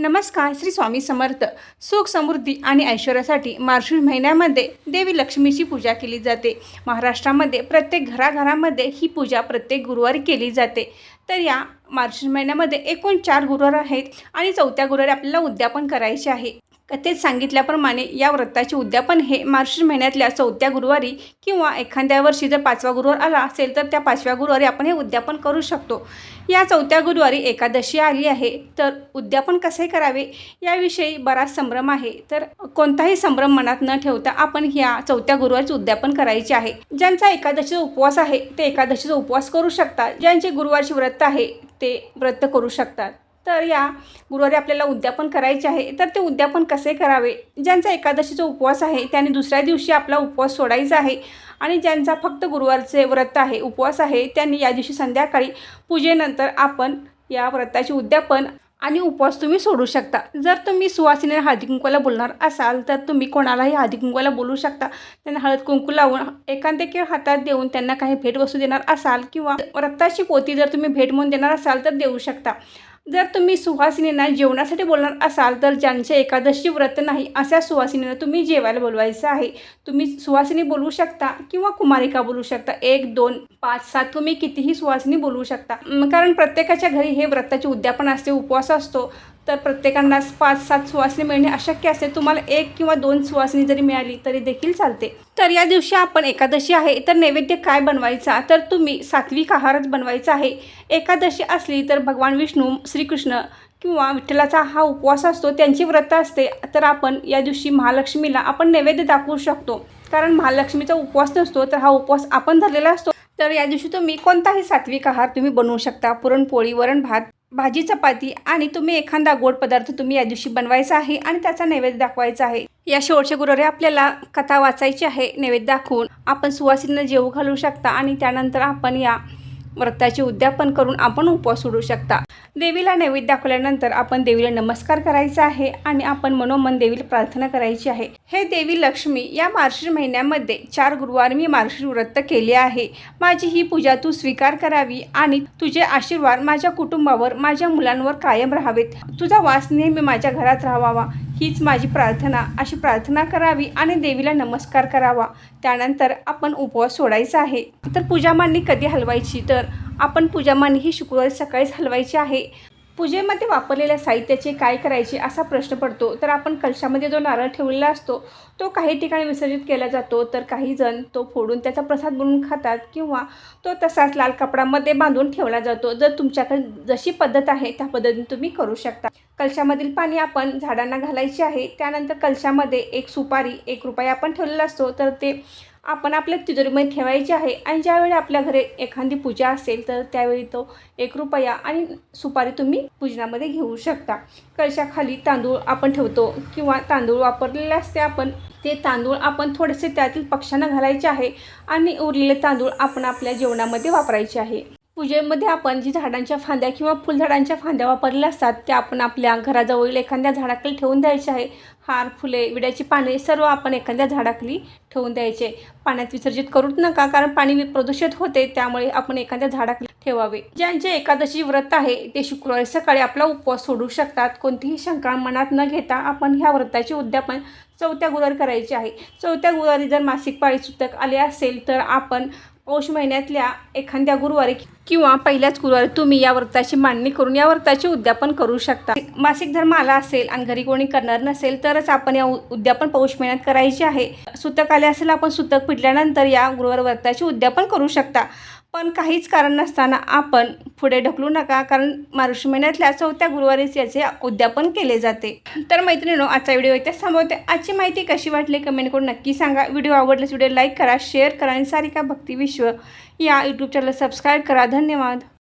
नमस्कार श्री स्वामी समर्थ. सुख समृद्धी आणि ऐश्वर्यासाठी मार्शल महिन्यामध्ये देवी लक्ष्मीची पूजा केली जाते. महाराष्ट्रामध्ये प्रत्येक घराघरामध्ये ही पूजा प्रत्येक गुरुवारी केली जाते. तर या मार्गशीर्ष महिन्यामध्ये एकूण चार गुरुवार आहेत आणि चौथ्या गुरुवारी आपल्याला उद्यापन करायचे आहे. कथेत सांगितल्याप्रमाणे या व्रताचे उद्यापन हे मार्च महिन्यातल्या चौथ्या गुरुवारी किंवा एखाद्या वर्षी जर पाचवा गुरुवार आला असेल तर त्या पाचव्या गुरुवारी आपण हे उद्यापन करू शकतो. या चौथ्या गुरुवारी एकादशी आली आहे तर उद्यापन कसे करावे याविषयी बराच संभ्रम आहे. तर कोणताही संभ्रम मनात न ठेवता आपण ह्या चौथ्या गुरुवारचे उद्यापन करायचे आहे. ज्यांचा एकादशीचा उपवास आहे ते एकादशीचा उपवास करू शकतात. ज्यांचे गुरुवारचे व्रत आहे ते व्रत करू शकतात. तर या गुरुवारी आपल्याला उद्यापन करायचे आहे. तर ते उद्यापन कसे करावे? ज्यांचा एकादशीचा उपवास आहे त्याने दुसऱ्या दिवशी आपला उपवास सोडायचा आहे. आणि ज्यांचा फक्त गुरुवारचे व्रत आहे उपवास आहे त्यांनी या दिवशी संध्याकाळी पूजेनंतर आपण या व्रताचे उद्यापन आणि उपवास तुम्ही सोडू शकता. जर तुम्ही सुवासिनी हळदी बोलणार असाल तर तुम्ही कोणालाही हळदीकुंकूला बोलू शकता. त्यांना हळद कुंकू लावून एकांते हातात देऊन त्यांना काही भेटवस्तू देणार असाल किंवा व्रताची पोती जर तुम्ही भेट म्हणून देणार असाल तर देऊ शकता. जर तुम्ही सुहासिनींना जेवणासाठी बोलणार असाल तर ज्यांचे एकादशी व्रत नाही अशा सुहासिनींना तुम्ही जेवायला बोलवायचं आहे. तुम्ही सुहासिनी बोलवू शकता किंवा कुमारिका बोलू शकता. एक दोन पाच सात तुम्ही कितीही सुहासिनी बोलवू शकता. कारण प्रत्येकाच्या घरी हे व्रताचे उद्यापन असते उपवास असतो. तर प्रत्येकांना पाच सात सुवासिनी मिळणे अशक्य असते. तुम्हाला एक किंवा दोन सुवासिनी जरी मिळाली तरी देखील चालते. तर या दिवशी आपण एकादशी आहे. तर नैवेद्य काय बनवायचा? तर तुम्ही सात्विक आहारच बनवायचा आहे. एकादशी असली तर भगवान विष्णू श्रीकृष्ण किंवा विठ्ठलाचा हा उपवास असतो. त्यांची व्रत असते. तर आपण या दिवशी महालक्ष्मीला आपण नैवेद्य दाखवू शकतो. कारण महालक्ष्मीचा उपवास नसतो तर हा उपवास आपण धरलेला असतो. तर या दिवशी तुम्ही कोणताही सात्विक आहार तुम्ही बनवू शकता. पुरणपोळी वरण भात भाजी चपाती आणि तुम्ही एखादा गोड पदार्थ तुम्ही या दिवशी बनवायचा आहे आणि त्याचा नैवेद्य दाखवायचा आहे. या शेवटच्या गुरुवारी आपल्याला कथा वाचायची आहे नैवेद्य दाखवून आपण सुवासिनींना जेवू घालू शकता आणि त्यानंतर आपण या व्रताचे उद्यापन करून आपण उपवास सोडू शकता. देवीला नैवेद्य दाखवल्यानंतर आपण देवीला नमस्कार करायचा आहे आणि आपण मनोमन देवीला प्रार्थना करायची आहे. हे देवी लक्ष्मी या मार्गशीर्ष महिन्यामध्ये चार गुरुवार मी मार्गशीर्ष व्रत केले आहे. माझी ही पूजा तू स्वीकार करावी आणि तुझे आशीर्वाद माझ्या कुटुंबावर माझ्या मुलांवर कायम राहावेत. तुझा वास नेहमी माझ्या घरात राहावा. हीच माझी प्रार्थना. अशी प्रार्थना करावी आणि देवीला नमस्कार करावा. त्यानंतर आपण उपवास सोडायचा आहे. तर पूजा मांडणी कधी हलवायची? तर आपण पूजा ही शुक्रवारी सकाळीच हलवायची आहे. पूजेमध्ये वापरलेल्या साहित्याचे काय करायचे असा प्रश्न पडतो. तर आपण कलशामध्ये जो नारळ ठेवलेला असतो तो काही ठिकाणी विसर्जित केला जातो. तर काही जण तो फोडून त्याचा प्रसाद बनवून खातात किंवा तो तसाच लाल कपडामध्ये बांधून ठेवला जातो. जर तुमच्याकडे जशी पद्धत आहे त्या पद्धतीने तुम्ही करू शकता. कलशामधील पाणी आपण झाडांना घालायचे आहे. त्यानंतर कलशामध्ये एक सुपारी एक रुपया आपण ठेवलेला असतो. तर ते आपण आपल्या तिजोरीमध्ये ठेवायचे आहे आणि ज्यावेळी आपल्या घरी एखादी पूजा असेल तर त्यावेळी तो एक रुपया आणि सुपारी तुम्ही पूजनामध्ये घेऊ शकता. कळशाखाली तांदूळ आपण ठेवतो किंवा तांदूळ वापरलेले असते आपण ते तांदूळ आपण थोडेसे त्यातील पक्ष्यांना घालायचे आहे आणि उरलेले तांदूळ आपण आपल्या जेवणामध्ये वापरायचे आहे. पूजेमध्ये आपण जी झाडांच्या फांद्या किंवा फुलझाडांच्या फांद्या वापरल्या असतात त्या आपण आपल्या घराजवळील एखाद्या झाडाखाली ठेवून द्यायचे आहे. हार फुले विड्याची पाने सर्व आपण एखाद्या झाडाखाली ठेवून द्यायचे. पाण्यात विसर्जित करूच नका कारण पाणी प्रदूषित होते त्यामुळे आपण एखाद्या झाडाखाली ठेवावे. ज्यांचे एकादशी व्रत आहे ते शुक्रवारी सकाळी आपला उपवास सोडू शकतात. कोणतीही शंका मनात न घेता आपण ह्या व्रताचे उद्यापन चौथ्या गुरुवारी करायचे आहे. चौथ्या गुरुवारी जर मासिक पाळी सुतक आले असेल तर आपण पौष महिन्यातल्या एखाद्या गुरुवारी किंवा पहिल्याच गुरुवारी तुम्ही या व्रताची मांडणी करून या व्रताचे उद्यापन करू शकता. मासिक धर्म आला असेल आणि घरी कोणी करणार नसेल तरच आपण या उद्यापन पौष महिन्यात करायचे आहे. सुतक आले असेल आपण सुतक पिटल्यानंतर या गुरुवार व्रताचे उद्यापन करू शकता. पण काहीच कारण नसताना आपण पुढे ढकलू नका कारण मार्च महिन्यातल्या चौथ्या गुरुवारीच याचे उद्यापन केले जाते. तर मैत्रिणीनो आजचा व्हिडिओ इथेच थांबवते. आजची माहिती कशी वाटली कमेंट करून नक्की सांगा. व्हिडिओ आवडल्यास व्हिडिओ लाईक करा शेअर करा आणि सारिका भक्ती विश्व या यूट्यूब चॅनल सबस्क्राईब करा. धन्यवाद.